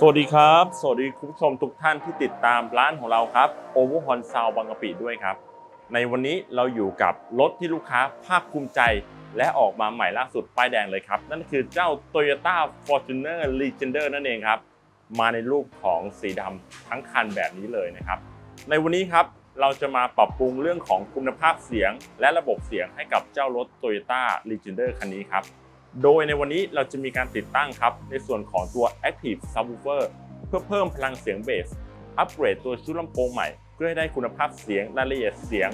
สวัสดีครับ สวัสดีคุณผู้ชมทุกท่านที่ติดตามร้านของเราครับโอเวอร์ฮอนซาวบางกะปิด้วยครับ ในวันนี้เราอยู่กับรถที่ลูกค้าภาคภูมิใจ และออกมาใหม่ล่าสุดป้ายแดงเลยครับ นั่นคือเจ้า Toyota Fortuner Legender นั่นเองครับ มาในรูปของสีดำทั้งคันแบบนี้เลยนะครับ ในวันนี้ครับเราจะมาปรับปรุงเรื่องของคุณภาพเสียง และระบบเสียงให้กับเจ้ารถ Toyota Legender คันนี้ครับ โดยในวันนี้เราจะมีการติดตั้งครับ ในส่วนของตัว Active Subwoofer เพื่อเพิ่มพลังเสียงเบส อัปเกรดตัวชุดลำโพงใหม่ เพื่อให้ได้คุณภาพเสียงรายละเอียดเสียง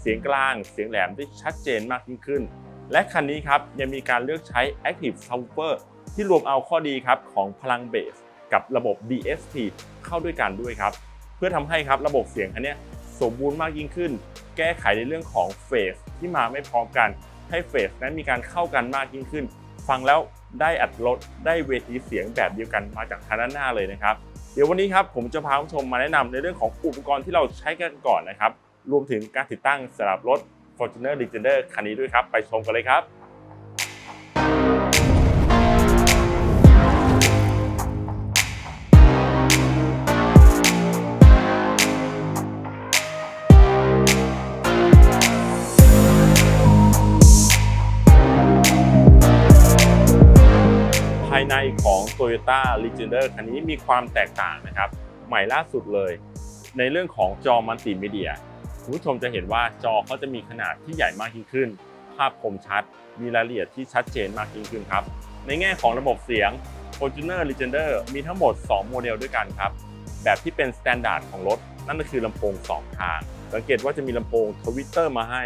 เสียงกลาง เสียงแหลมได้ชัดเจนมากยิ่งขึ้น และคันนี้ครับยังมีการเลือกใช้ Active Subwoofer ที่รวมเอาข้อดีครับของพลังเบส กับระบบ DSP เข้าด้วยกันด้วยครับ เพื่อทำให้ครับระบบเสียงคันนี้สมบูรณ์มากยิ่งขึ้น แก้ไขในเรื่องของเฟสที่มาไม่พร้อมกันให้เฟสนั้นมีการเข้ากันมากยิ่งขึ้น ฟังแล้วได้อัดรถได้เวทีเสียงแบบเดียวกันมาจากทางด้านหน้าเลยนะครับ เดี๋ยววันนี้ครับผมจะพาคุณผู้ชมมาแนะนำในเรื่องของอุปกรณ์ที่เราใช้กันก่อนนะครับ รวมถึงการติดตั้งสำหรับรถ Fortuner Legender คันนี้ด้วยครับ ไปชมกันเลยครับ Toyota Legender คันนี้มีความแตกต่างนะครับ ใหม่ล่าสุดเลย ในเรื่องของจอมัลติมีเดียคุณผู้ชมจะเห็นว่าจอเขาจะมีขนาดที่ใหญ่มากยิ่งขึ้น ภาพคมชัด มีรายละเอียดที่ชัดเจนมากยิ่งขึ้นครับ ในแง่ของระบบเสียง Fortuner Legender มีทั้งหมด 2 โมเดลด้วยกันครับ แบบที่เป็น s t ต n d า r d ของรถ นั่นก็คือลำโพง 2 ทาง สังเกตว่าจะมีลำโพงทวิตเตอร์มาให้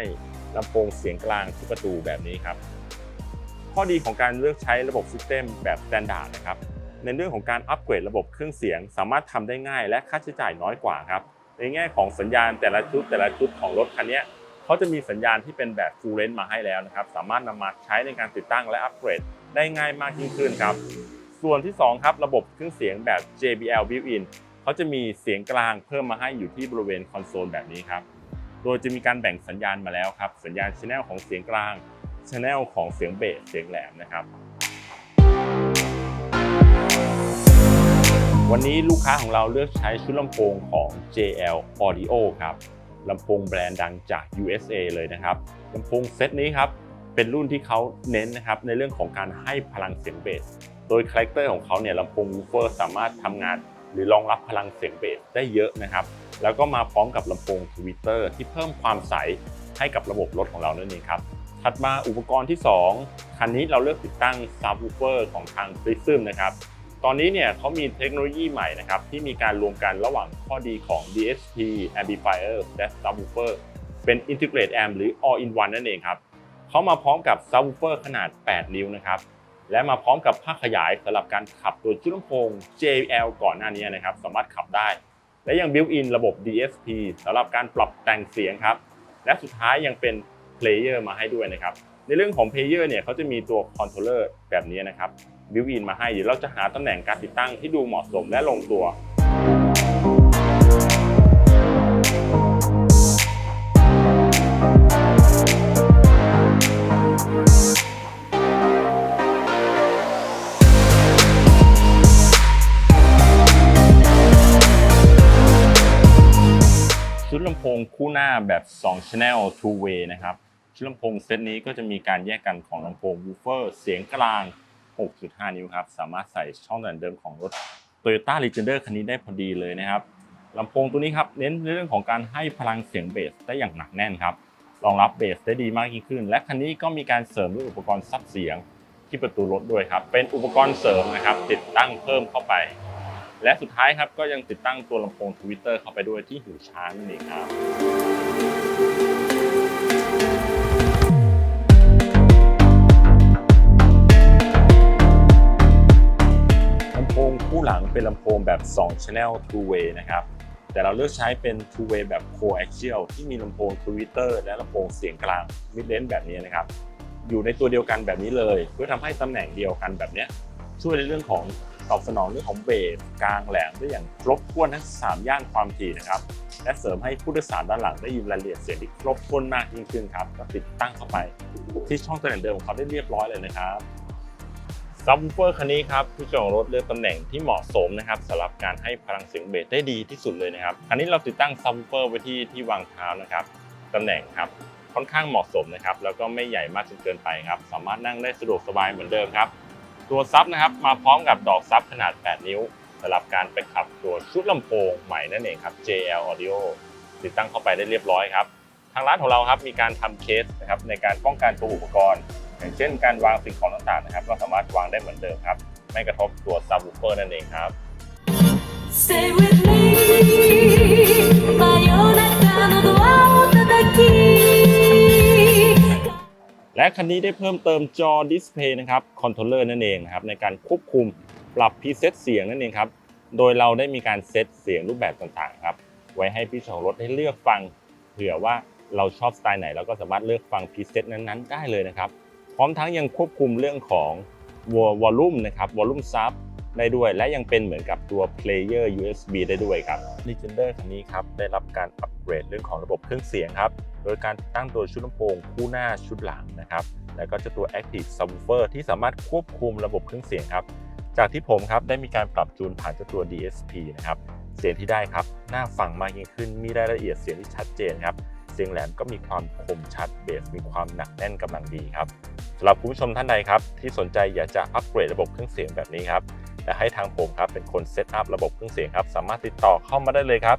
ลำโพงเสียงกลางที่ประตูแบบนี้ครับ ข้อดีของการเลือกใช้ระบบซิสเต็มแบบ s t ต n d า r d นะครับ ในเรื่องของการอัปเกรดระบบเครื่องเสียง สามารถทำได้ง่าย และค่าใช้จ่ายน้อยกว่าครับในแง่ของสัญญาณแต่ละชุดแต่ละชุดของรถคันนี้เขาจะมีสัญญาณที่เป็นแบบ full range มาให้แล้วนะครับสามารถนำมาใช้ในการติดตั้งและอัปเกรดได้ง่ายมากยิ่งขึ้นครับ ส่วนที่สองครับระบบเครื่องเสียงแบบ JBL built-in เขาจะมีเสียงกลางเพิ่มมาให้อยู่ที่บริเวณคอนโซลแบบนี้ครับโดยจะมีการแบ่งสัญญาณมาแล้วครับ สัญญาณชแนลของเสียงกลางชแนลของเสียงเบสเสียงแหลมนะครับ วันนี้ลูกค้าของเราเลือกใช้ชุดลำโพงของ JL Audio ครับลำโพงแบรนด์ดังจาก USA เลยนะครับลำโพงเซตนี้ครับเป็นรุ่นที่เขาเน้นนะครับในเรื่องของการให้พลังเสียงเบส โดยคาแรคเตอร์ของเขาเนี่ยลำโพงวูเฟอร์สามารถทำงาน หรือรองรับพลังเสียงเบสได้เยอะนะครับ แล้วก็มาพร้อมกับลำโพงทวิตเตอร์ที่เพิ่มความใสให้กับระบบรถของเรานั่นเองครับถัดมาอุปกรณ์ที่ 2 คันนี้เราเลือกติดตั้งซับวูเฟอร์ของทาง Prism นะครับ ตอนนี้เนี่ยเขามีเทคโนโลยีใหม่นะครับที่มีการรวมกันระหว่างข้อดีของ DSP Amplifier และ Subwoofer เป็น Integrate Amp หรือ All in One นั่นเองครับเขามาพร้อมกับ Subwoofer ขนาด 8 นิ้วนะครับและมาพร้อมกับภาคขยายสำหรับการขับตัวชุดลำโพง JL ก่อนหน้านี้นะครับสามารถขับได้ และยัง Built-in ระบบ DSP สำหรับการปรับแต่งเสียงครับและสุดท้ายยังเป็น Player มาให้ด้วยนะครับในเรื่องของ Player เนี่ยเขาจะมีตัว Controller แบบนี้นะครับ บิวอินมาให้เดี๋ยวเราจะหาตำแหน่งการติดตั้งที่ดูเหมาะสมและลงตัวชุดลำโพงคู่หน้าแบบ 2 Channel Two Way นะครับ ชุดลำโพงเซตนี้ก็จะมีการแยกกันของลำโพงวูเฟอร์ เสียงกลาง 6.5 นิ้วครับ สามารถใส่ช่องแหลมเดิมของรถ Toyota Legender คันนี้ได้พอดีเลยนะครับลำโพงตัวนี้ครับเน้นในเรื่องของการให้พลังเสียงเบสได้อย่างหนักแน่นครับรองรับเบสได้ดีมากยิ่งขึ้น และคันนี้ก็มีการเสริมด้วยอุปกรณ์ซับเสียงที่ประตูรถด้วยครับ เป็นอุปกรณ์เสริมนะครับ ติดตั้งเพิ่มเข้าไป และสุดท้ายครับก็ยังติดตั้งตัวลำโพงทวิตเตอร์เข้าไปด้วยที่หูช้างนั่ครับ หลังเป็นลำโพงแบบ 2 Channel Two Way นะครับ แต่เราเลือกใช้เป็น Two Way แบบ Coaxial ที่มีลำโพง Twitter และลำโพงเสียงกลาง Mid Range แบบนี้นะครับ อยู่ในตัวเดียวกันแบบนี้เลย เพื่อทำให้ตำแหน่งเดียวกันแบบนี้ช่วยในเรื่องของตอบสนองเรื่องของเบสกลางแหลมได้อย่างครบถ้วนทั้ง 3 ย่านความถี่นะครับ และเสริมให้ผู้โดยสารด้านหลังได้ยินรายละเอียดเสียงที่ครบถ้วนมากยิ่งขึ้นครับก็ติดตั้งเข้าไป ที่ช่องตัวเดิมของเขาได้เรียบร้อยเลยนะครับ ซับวูเฟอร์คันนี้ครับผู้เจ้าของรถเลือกตำแหน่งที่เหมาะสมนะครับสำหรับการให้พลังเสียงเบสได้ดีที่สุดเลยนะครับคันนี้เราติดตั้งซับวูเฟอร์ไว้ที่ที่วางเท้านะครับตำแหน่งครับค่อนข้างเหมาะสมนะครับแล้วก็ไม่ใหญ่มากจนเกินไปครับสามารถนั่งได้สะดวกสบายเหมือนเดิมครับตัวซับนะครับมาพร้อมกับดอกซับขนาด 8 นิ้วสำหรับการไปขับตัวชุดลำโพงใหม่นั่นเองครับ JL Audio ติดตั้งเข้าไปได้เรียบร้อยครับทางร้านของเราครับมีการทำเคสนะครับในการป้องกันตัวอุปกรณ์ อย่างเช่นการวางสิ่งของต่างๆนะครับ ก็สามารถวางได้เหมือนเดิมครับ ไม่กระทบตัวซับวูเฟอร์นั่นเองครับ Stay with me 真夜中のドアを叩き และคันนี้ได้เพิ่มเติมจอดิสเพย์นะครับคอนโทรลเลอร์นั่นเองนะครับในการควบคุมปรับพรีเซตเสียงนั่นเองครับ โดยเราได้มีการเซตเสียงรูปแบบต่างๆครับ ไว้ให้พี่เจ้าของรถได้เลือกฟังเผื่อว่าเราชอบสไตล์ไหนเราก็สามารถเลือกฟังพรีเซตนั้นๆ ได้เลยนะครับ พ ร้อมทั้งยังควบคุมเรื่องของวอลลุ่มนะครับวอลลุ่มซับได้ด้วยและยังเป็นเหมือนกับตัว Player USB ได้ด้วยครับ Legender คันนี้ครับได้รับการอัปเกรดเรื่องของระบบเครื่องเสียงครับ โดยการตั้งตัวชุดลำโพงคู่หน้าชุดหลังนะครับ แล้วก็จะตัว Active Subwoofer ที่สามารถควบคุมระบบเครื่องเสียงครับ จากที่ผมครับได้มีการปรับจูนผ่านเจ้าตัว DSP นะครับ เสียงที่ได้ครับน่าฟังมากยิ่งขึ้นมีรายละเอียดเสียงที่ชัดเจนครับ เสียงแหลมก็มีความคมชัดเบสมีความหนักแน่นกำลังดีครับสำหรับคุณผู้ชมท่านใดครับที่สนใจอยากจะอัปเกรดระบบเครื่องเสียงแบบนี้ครับแต่ให้ทางผมครับเป็นคนเซตอัพระบบเครื่องเสียงครับสามารถติดต่อเข้ามาได้เลยครับ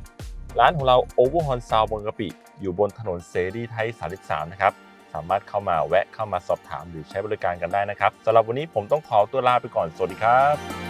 ร้านของเรา Overhorn Sound บางกะปิ อยู่บนถนนเสรีไทย 33 นะครับสามารถเข้ามาแวะเข้ามาสอบถามหรือใช้บริการกันได้นะครับสำหรับวันนี้ผมต้องขอตัวลาไปก่อนสวัสดีครับ